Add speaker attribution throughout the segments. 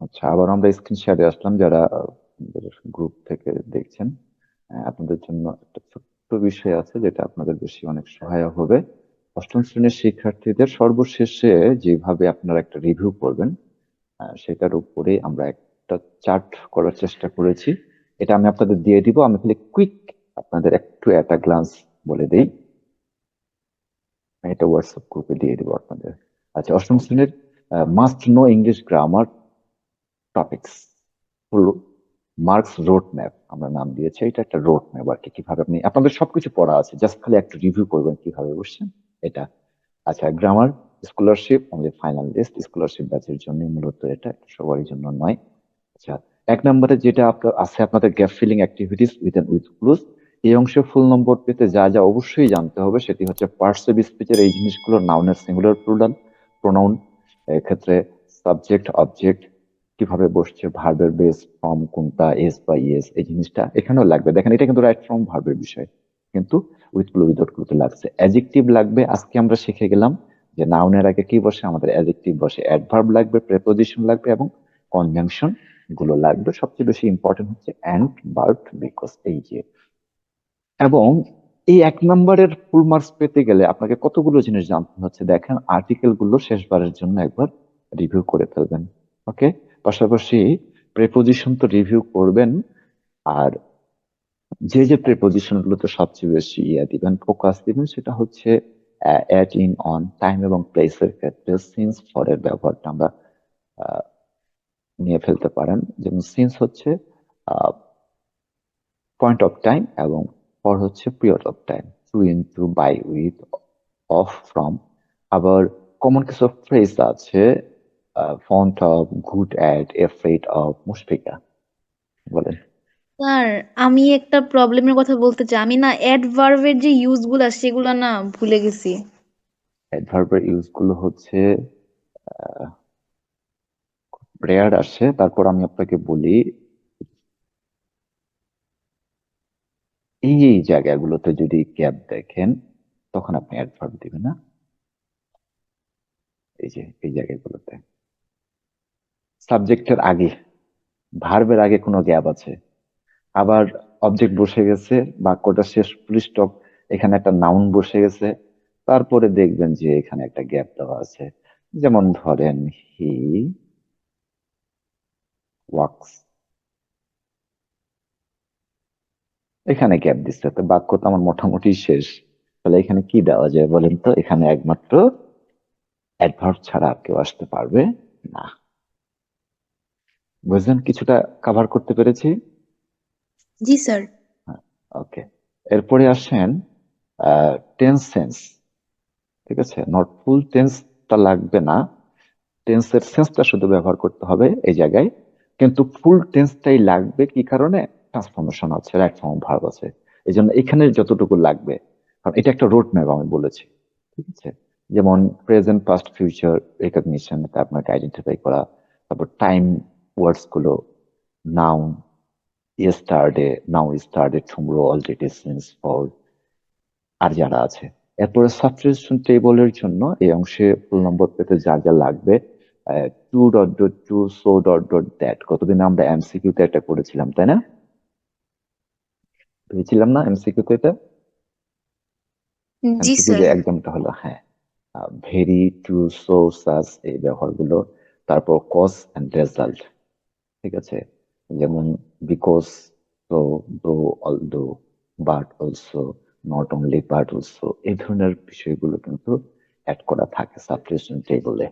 Speaker 1: আচ্ছা আবার আমরা স্ক্রিন শেয়ারে আসলাম যারা গ্রুপ থেকে দেখছেন। আপনাদের জন্য একটা ছোট্ট বিষয় আছে যেটা আপনাদের বেশি অনেক সহায়ক হবে। অষ্টম শ্রেণির শিক্ষার্থীদের সর্বশেষে যেভাবে আপনারা একটা রিভিউ করবেন সেটার উপরে আমরা একটা চার্ট করার চেষ্টা করেছি। এটা আমি আপনাদের দিয়ে দিব। আমি খালি কুইক আপনাদের একটু একটা গ্লান্স বলে দেই। এটা হোয়াটসঅ্যাপ গ্রুপে দিয়ে দিব আপনাদের। আচ্ছা অষ্টম শ্রেণির must know English grammar topics হলো মার্কস রোড ম্যাপ আমরা নাম দিয়েছি, এটা একটা রোড ম্যাপ আর কি, কীভাবে আপনি, আপনাদের সবকিছু পড়া আছে জাস্ট খালি একটু রিভিউ করবেন কীভাবে বুঝছেন এটা। আচ্ছা গ্রামার স্কলারশিপ আমাদের ফাইনাল লিস্ট স্কলারশিপ ব্যাচের জন্য মূলত এটা সবারই জন্য নয়। আচ্ছা এক নম্বরে যেটা আপনার আছে আপনাদের gap filling activities with an with clues এই অংশে ফুল নম্বর পেতে যা যা অবশ্যই জানতে হবে, সেটি হচ্ছে পার্টস অফ স্পিচের এই জিনিসগুলো নাউনের সিঙ্গুলার প্রোনাউন প্রোনাউন এক্ষেত্রে সাবজেক্ট অবজেক্ট কীভাবে বসছে ভার্বের বেস ফর্ম কোনটা এস বা ইএস এই জিনিসটা এখানেও লাগবে। দেখেন, এটা কিন্তু রাইট ফর্ম ভার্বের বিষয়। কিন্তু উইথ ক্লু উইদাউট ক্লুতে লাগছে। অ্যাজেক্টিভ লাগবে, আজকে আমরা শিখে গেলাম যে নাউনের আগে কি বসে, আমাদের অ্যাজেক্টিভ বসে। অ্যাডভার্ব লাগবে প্রেপোজিশন লাগবে এবং কনজাংশনগুলো লাগবে। সবচেয়ে বেশি ইম্পর্টেন্ট হচ্ছে অ্যান্ড বার্ট বিকজ এই যে। এবং এই এক নম্বরের ফুল মার্কস পেতে গেলে আপনাকে কতগুলো জিনিস জানতে হচ্ছে? দেখেন আর্টিকেলগুলো শেষবারের জন্য একবার রিভিউ করে ফেলবেন। ওকে পাশাপাশি প্রেপোজিশন তো রিভিউ করবেন, আর যে যে প্রেপোজিশন গুলোতে সবচেয়ে বেশি ইয়া দিবেন ফোকাস দিবেন, সেটা হচ্ছে অ্যাট ইন অন টাইম এবং প্লেসের ক্ষেত্রে সিন্স ফর এর ব্যবহারটা আমরা নিয়ে ফেলতে পারেন। যেমন সিন্স হচ্ছে পয়েন্ট অফ টাইম এবং ফর হচ্ছে period of time to in to by with of from আবার কমন কিছু ফ্রেজ আছে fond of good at afraid of Mushfika বলেন।
Speaker 2: স্যার আমি একটা প্রবলেমের কথা বলতে চাই। আমি না অ্যাডভার্বের যে ইউজগুলা সেগুলা না ভুলে গেছি।
Speaker 1: অ্যাডভার্বের ইউজগুলো হচ্ছে রেয়ার আসে তারপর আমি আপনাকে বলি এই এই জায়গাগুলোতে যদি গ্যাপ দেখেন তখন আপনি অ্যাডভার্ব দিবেন না। এই যে এই জায়গাগুলোতে। সাবজেক্টের আগে, ভার্বের আগে কোনো গ্যাপ আছে। আবার অবজেক্ট বসে গেছে, বাক্যটা শেষ স্টপ এখানে একটা নাউন বসে গেছে। তারপরে দেখবেন যে এখানে একটা গ্যাপ দেওয়া আছে। যেমন ধরেন হি ওয়াক্স এখানে গ্যাপ দিচ্ছে, তো বাক্য তো আমার মোটামুটি শেষ। তাহলে এখানে কি দেওয়া যায় বলেন তো? এখানে একমাত্র অ্যাডভার্ব ছাড়া আর কেউ আসতে পারবে না। বুঝলেন? কিছুটা কভার করতে পেরেছি?
Speaker 2: জি স্যার
Speaker 1: ওকে এরপরে আসেন টেন্স সেন্স ঠিক আছে? নট ফুল টেন্সটা লাগবে না। টেন্সের সেন্সটা শুধু ব্যবহার করতে হবে এই জায়গায়। কিন্তু ফুল টেন্সটাই লাগবে কি কারণে? ট্রান্সফরমেশন আছে রাইট ফর্ম ভার্ব আছে। এই জন্য এখানে যতটুকু লাগবে। কারণ এটা একটা রোড ম্যাপ আমি বলেছি। ঠিক আছে? যেমন প্রেজেন্ট পাস্ট ফিউচার রেকগনিশন এটা আপনাকে আইডেন্টিফাই করা তারপর time ওয়ার্ডসগুলো noun yesterday now yesterday tomorrow already since for আর যারা আছে। এরপরে সাবস্টিটিউশন টেবলের জন্য এই অংশে ফুল নম্বর পেতে যা যা লাগবে two dot dot two so dot dot that কতদিন আমরা এমসিকিউ তে এটা করেছিলাম তাই না? পেয়েছিলাম না এমসিকিউ তে এটা? যে হলো হ্যাঁ। ভেরি টু সো সাস এই ব্যবহারগুলো তারপর কজ এন্ড রেজাল্ট ঠিক আছে? যেমন বিকজ তো though all though but also not only but also এই ধরনের বিষয়গুলো কিন্তু অ্যাড করা থাকে সাবস্টিটিউশন টেবলে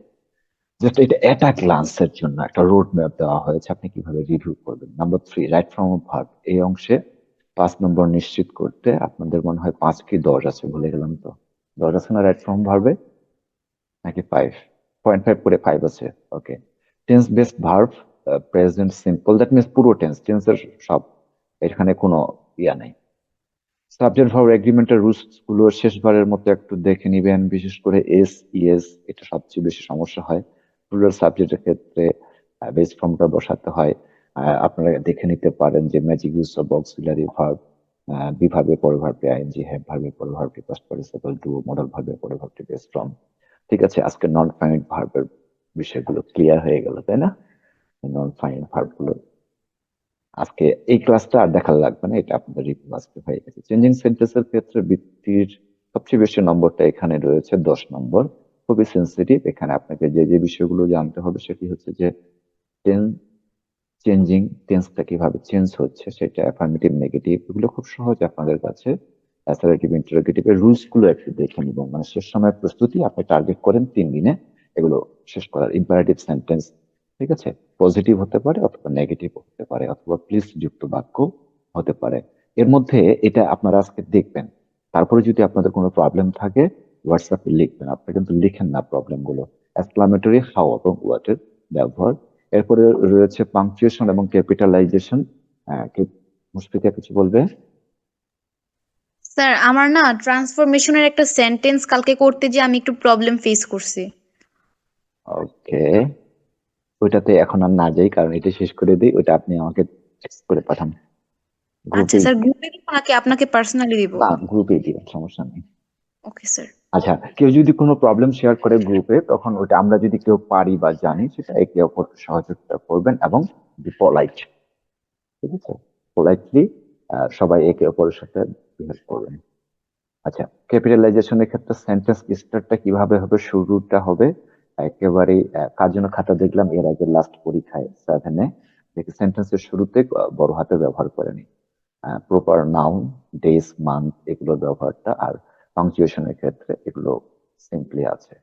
Speaker 1: জাস্ট এটা এটা ক্লাসের জন্য একটা রোড ম্যাপ দেওয়া হয়েছে, আপনি কীভাবে রিভিউ করবেন? Number three right form verb এই অংশে পাঁচ নম্বর নিশ্চিত করতে আপনাদের মনে হয় পাঁচ কি দশ আছে ভুলে গেলাম তো? দশ আছে না রাইট ফ্রম ভার্বে নাকি ফাইভ পয়েন্ট ফাইভ করে ফাইভ আছে okay tense based verb present simple that means পুরো টেন্স টেন্সের সব এখানে কোনো ইয়া নাই। সাবজেক্ট ভার্ব এগ্রিমেন্টের রুলসগুলো শেষবারের মতো একটু দেখে নিবেন, বিশেষ করে এস ইএস এটা সবচেয়ে বেশি সমস্যা হয়। রুলার সাবজেক্টের ক্ষেত্রে বেস ফর্মটা বসাতে হয়। আপনারা দেখে নিতে পারেন যে magic use of auxiliary verb বিভাবে পরে ভার্বে আইএনজি হ্যাভ ভার্বে পরে ভার্বে পাস্ট পার্টিসিপল ডু মডেল ভার্বে পরে ভার্বে বেস ফ্রম ঠিক আছে, আজকে নন ফাইনাইট ভার্বের বিষয়গুলো ক্লিয়ার হয়ে গেল, তাই না? ফাইন ভার্বগুলো আজকে এই ক্লাসটা আর দেখা লাগবে না, এটা আপনাদের আজকে হয়ে গেছে। চেঞ্জিং সেন্টেন্সের ক্ষেত্রে বৃত্তির সবচেয়ে বেশি নম্বরটা এখানে রয়েছে, দশ নম্বর। খুবই সেন্সিটিভ এখানে আপনাকে যে যে বিষয়গুলো জানতে হবে সেটি হচ্ছে যে টেন চেঞ্জিং টেন্সটা কীভাবে চেঞ্জ হচ্ছে, সেটা অ্যাফার্মেটিভ নেগেটিভ এগুলো খুব সহজ আপনাদের কাছে। অ্যাসারেটিভ ইন্টারোগেটিভ এর রুলসগুলো একটু দেখে নিব। মানে শেষ সময় প্রস্তুতি আপনি টার্গেট করেন তিন দিনে, এগুলো শেষ করার ইম্পারেটিভ সেন্টেন্স ঠিক আছে? পজিটিভ হতে পারে অথবা নেগেটিভ হতে পারে অথবা প্লিজ যুক্ত বাক্য হতে পারে। এর মধ্যে এটা আপনারা আজকে দেখবেন। তারপরে যদি আপনাদের কোনো প্রবলেম থাকে হোয়াটসঅ্যাপে লিখবেন। আপনি কিন্তু লিখেন না প্রবলেমগুলো। এক্সক্লামেটরি হাউ এবং ওয়াটের ব্যবহার। এরপরে রয়েছে পাংচুয়েশন এবং ক্যাপিটালাইজেশন মুশফিকা কিছু বলবে?
Speaker 2: স্যার আমার না ট্রান্সফরমেশনের একটা সেন্টেন্স কালকে করতে যে আমি একটু প্রবলেম ফেস করছি।
Speaker 1: ওকে ওইটাতে এখন আর না যাই কারণ এটা শেষ করে দিই ওইটা আপনি আমাকে টেক্সট করে পাঠান।
Speaker 2: আচ্ছা স্যার গ্রুপে দিব নাকি আপনাকে পার্সোনালি দিব।
Speaker 1: না গ্রুপে দিবেন সমস্যা নেই।
Speaker 2: ওকে স্যার
Speaker 1: আচ্ছা কেউ যদি কোনো প্রবলেম শেয়ার করে গ্রুপে তখন ওটা আমরা যদি কেউ পারি বা জানি সেটা একে অপরকে সহযোগিতা করবেন এবং বি পোলাইট ঠিক আছে? পোলাইটলি সবাই একে অপরের সাথে বিহেভ করবেন। আচ্ছা ক্যাপিটালাইজেশনের ক্ষেত্রে সেন্টেন্স স্টার্টটা কীভাবে হবে শুরুটা হবে? একেবারে কার জন্য খাতা দেখলাম? এর আগে লাস্ট পরীক্ষায় সেভেনে দেখি সেন্টেন্সের শুরুতে বড় হাতে ব্যবহার করেনি। প্রপার নাউন ডেজ মান্থ এগুলো ব্যবহারটা আর পাংচুয়েশনের ক্ষেত্রে এগুলো সিম্পলি আছে।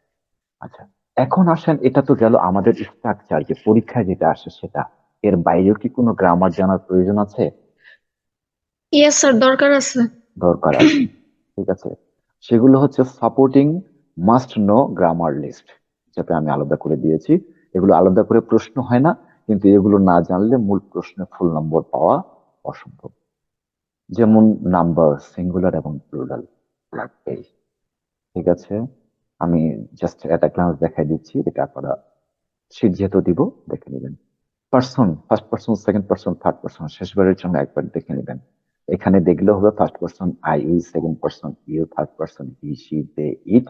Speaker 1: আচ্ছা এখন আসেন এটা তো গেল আমাদের স্ট্রাকচার যে পরীক্ষায় যেটা আসে সেটা। এর বাইরেও কি কোনো গ্রামার জানার প্রয়োজন আছে?
Speaker 2: ইয়েস স্যার দরকার আছে।
Speaker 1: দরকার আছে। ঠিক আছে। সেগুলো হচ্ছে supporting must know grammar list যেটা আমি আলাদা করে দিয়েছি। এগুলো আলাদা করে প্রশ্ন হয় না, কিন্তু এগুলো না জানলে মূল প্রশ্নে ফুল নম্বর পাওয়া অসম্ভব। যেমন নাম্বার সিঙ্গুলার এবং প্লুরাল ঠিক আছে? আমি জাস্ট একটা গ্লান্স দেখাই দিচ্ছি, এটা আপনারা শীট যেহেতু দিব, দেখে নেবেন। Person first person second person third person শেষবারের জন্য একবার দেখে নেবেন। এখানে দেখলে হবে first person I we second person you third person he she they it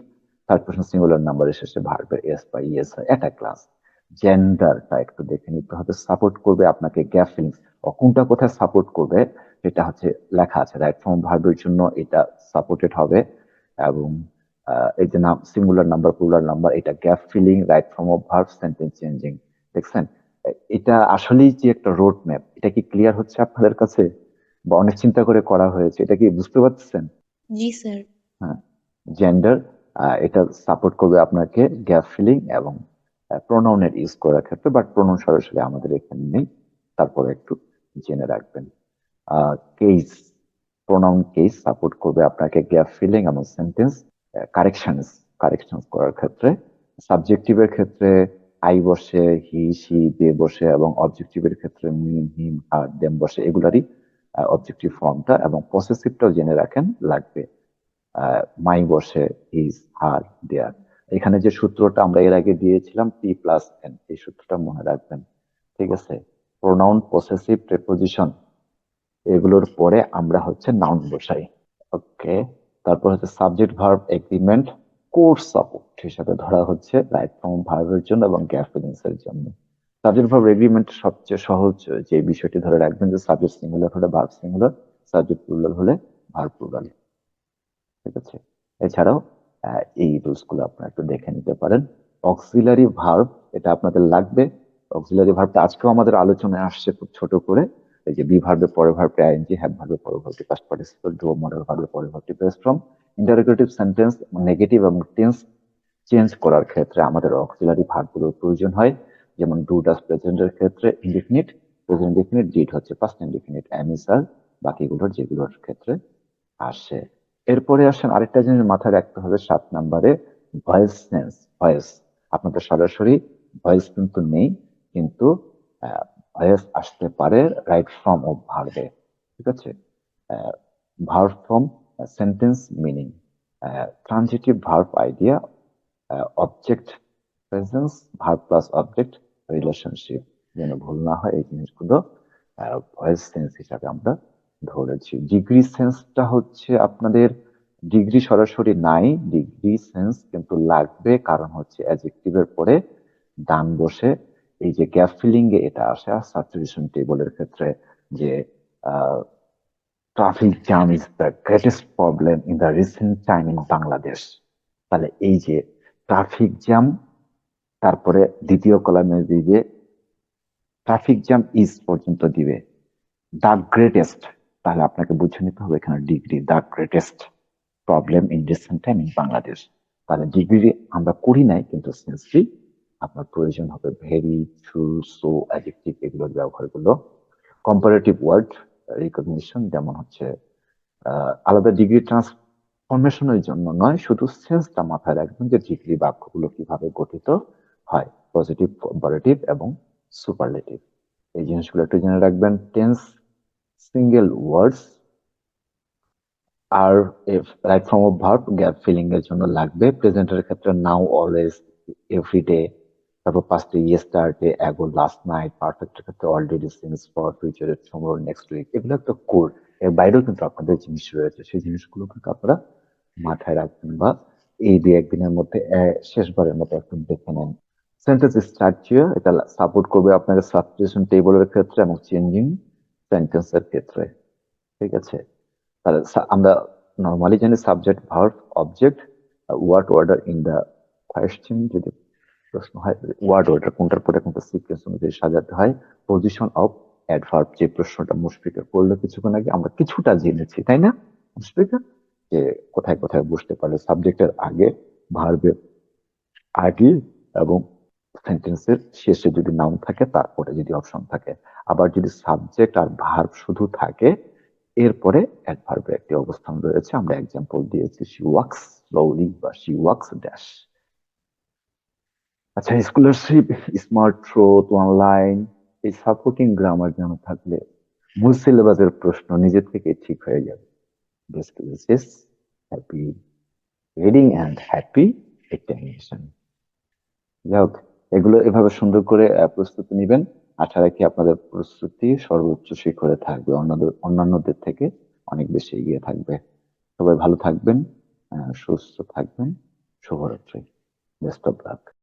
Speaker 1: third person singular নাম্বারের শেষে ভার্বের এস বা ইএস এটা ক্লাস জেন্ডারটা একটু দেখে নিতে হবে। সাপোর্ট করবে আপনাকে গ্যাপ ফিলিংস কোনটা কোথায় সাপোর্ট করবে সেটা হচ্ছে লেখা আছে। রাইট ফর্ম ভার্বের জন্য এটা সাপোর্টেড হবে এবং এই যে নাম সিঙ্গুলার নাম্বার প্লুরাল নাম্বার এটা gap filling right form of verb sentence changing দেখছেন? এটা আসলেই যে একটা রোড ম্যাপ এটা কি ক্লিয়ার হচ্ছে আপনাদের কাছে? বা অনেক চিন্তা করে করা হয়েছে। এটা কি বুঝতে পারছেন
Speaker 2: জি স্যার। হ্যাঁ।
Speaker 1: জেন্ডার এটা সাপোর্ট করবে আপনাকে গ্যাপ ফিলিং এবং প্রোনাউনের ইউজ করার ক্ষেত্রে বাট প্রোনাউন সরাসরি আমাদের এখানে নেই। তারপরে একটু জেনে রাখবেন। কেস প্রোনাউন কেস সাপোর্ট করবে আপনাকে গ্যাপ ফিলিং এবং সেন্টেন্স কারেকশনস কারেকশন করার ক্ষেত্রে। সাবজেক্টিভের ক্ষেত্রে আই বসে হি সি দে বসে এবং অবজেক্টিভের ক্ষেত্রে মিম হিম আর দেম বসে, এগুলারই অবজেক্টিভ ফর্মটা এবং পসেসিভটাও জেনে রাখেন, লাগবে। মাই বসে ইজ আর দেয়ার এখানে যে সূত্রটা আমরা এর আগে দিয়েছিলাম পি প্লাস এন এই সূত্রটা মনে রাখবেন। ঠিক আছে? প্রোনাউন পসেসিভ প্রেপোজিশন এগুলোর পরে আমরা হচ্ছে নাউন বসাই। ওকে তারপর হচ্ছে subject verb agreement course support হিসাবে ধরা হচ্ছে রাইট ফর্ম ভার্বের জন্য এবং গ্যাপ ফিলিংস এর জন্য। সাবজেক্ট ভার্ব এগ্রিমেন্ট সবচেয়ে সহজ, যে বিষয়টি ধরে রাখবেন যে সাবজেক্ট সিঙ্গুলার হলে ভার্ব সিঙ্গুলার সাবজেক্ট প্লুরাল হলে ভার্ব প্লুরাল ঠিক আছে? এছাড়াও এই রুলসগুলো আপনারা একটু দেখে নিতে পারেন। অক্সিলারি ভার্ব এটা আপনাদের লাগবে। অক্সিলারি ভার্বটা আজকেও আমাদের আলোচনায় আসছে খুব ছোট করে। এই যে বি ভার্বের পরে ভার্বটি আইএনজি হ্যাভ ভার্বের পরে ভার্বটি পাস্ট পার্টিসিপল ডু মডেল ভার্বের পরে ভার্বটি base form interrogative sentence negative এবং টেন্স চেঞ্জ করার ক্ষেত্রে আমাদের অক্সিলারি ভার্বগুলোর প্রয়োজন হয়। যেমন ডু ডাস প্রেজেন্টের ক্ষেত্রে ইনডিফিনিট প্রেজেন্ট ডিফিনিট ডিড হচ্ছে পাস্ট ইনডিফিনিট অ্যামিসার বাকিগুলোর যেগুলোর ক্ষেত্রে আসে। এরপরে আসেন আরেকটা জিনিস মাথায় রাখতে হবে সাত নম্বরে, ভয়েস সেন্স, ভয়েস। আপনাদের সরাসরি ভয়েস কিন্তু নেই, কিন্তু ভয়েস আসতে পারে রাইট ফর্ম অফ ভার্বে, ঠিক আছে? Verb form sentence meaning transitive verb idea object presence, verb plus object relationship. যেন ভুল না হয় এই জিনিসগুলো ভয়েস সেন্স হিসাবে আমরা ধরেছি ডিগ্রি সেন্সটা হচ্ছে আপনাদের ডিগ্রি সরাসরি নাই ডিগ্রি সেন্স কিন্তু লাগবে কারণ হচ্ছে অ্যাজেক্টিভের পরে ডান বসে এই যে গ্যাপ ফিলিং এ এটা আসে। আর সাবস্টিটিউশন টেবলের ক্ষেত্রে যে traffic jam is the greatest problem in the recent time in Bangladesh তাহলে এই যে ট্রাফিক জ্যাম তারপরে দ্বিতীয় কলামে দিবে ট্রাফিক জ্যাম ইজ পর্যন্ত দিবে। দ্য গ্রেটেস্ট তাহলে আপনাকে বুঝে নিতে হবে এখানে degree the greatest problem in recent time in Bangladesh তাহলে ডিগ্রি আমরা করি নাই, কিন্তু সেন্সটি আপনার প্রয়োজন হবে ভেরি ট্রু সো অ্যাডজেক্টিভ এগুলোর ব্যবহারগুলো। কম্পারেটিভ ওয়ার্ড রিকগনিশন যেমন হচ্ছে আলাদা ডিগ্রি ট্রান্সফরমেশনের জন্য নয়, শুধু সেন্সটা মাথায় রাখবেন যে ডিগ্রি বাক্যগুলো কীভাবে গঠিত হয় পজিটিভ কম্পারেটিভ এবং সুপারলেটিভ এই জিনিসগুলো একটু জেনে রাখবেন tense single words R right form of verb gap filling এর জন্য লাগবে। প্রেজেন্টের ক্ষেত্রে নাও অলওয়েজ এভরি ডে তারপর পাঁচটি ইয়েস্টারডে অ্যাগো লাস্ট নাইট পারফেক্টের ক্ষেত্রে অলরেডি সিন্স ফর ফিউচারের টুমোরো নেক্সট উইক এগুলো একটা কোর এর বাইরেও কিন্তু আপনাদের জিনিস রয়েছে। সেই জিনিসগুলো কিন্তু আপনারা মাথায় রাখবেন বা এই দুই একদিনের মধ্যে শেষবারের মতো একদম দেখে নেন। সেন্টেন্স স্ট্রাকচার এটা সাপোর্ট করবে আপনাকে সাবস্টিটিউশন টেবলের ক্ষেত্রে এবং চেঞ্জিং সেন্টেন্সের ক্ষেত্রে, ঠিক আছে? তাহলে আমরা নর্মালি জানি subject verb object word order in the question যদি প্রশ্ন হয় ওয়ার্ড অর্ডার কোনটার পরে কোনটা সিকোয়েন্স অনুযায়ী সাজাতে হয় পজিশন অফ অ্যাডভার্ব যে প্রশ্নটা মুশফিকা করল কিছুক্ষণ আগে, আমরা কিছুটা জেনেছি, তাই না মুশফিকা যে কোথায় কোথায় বসতে পারে সাবজেক্টের আগে ভার্বের আগে এবং সেন্টেন্সের শেষে যদি নাউন থাকে, তারপরে যদি অপশন থাকে। আবার যদি সাবজেক্ট আর ভার্ব শুধু থাকে, এরপরে অ্যাডভার্বের একটি অবস্থান রয়েছে। আমরা এক্সাম্পল দিয়েছি শি ওয়াক্স স্লোলি বা শি ওয়াক্স ড্যাশ আচ্ছা স্কলারশিপ স্মার্ট থ্রোত অনলাইন এই সাপোর্টিং গ্রামার যেন থাকলে মূল সিলেবাসের প্রশ্ন নিজে থেকে ঠিক হয়ে যাবে। Best wishes happy reading and happy examination যাই হোক এগুলো এভাবে সুন্দর করে প্রস্তুতি নেবেন। আশা রাখি আপনাদের প্রস্তুতি সর্বোচ্চ শিখরে থাকবে। অন্যদের, অন্যান্যদের থেকে অনেক বেশি এগিয়ে থাকবে। সবাই ভালো থাকবেন সুস্থ থাকবেন। শুভরাত্রি। Best of luck.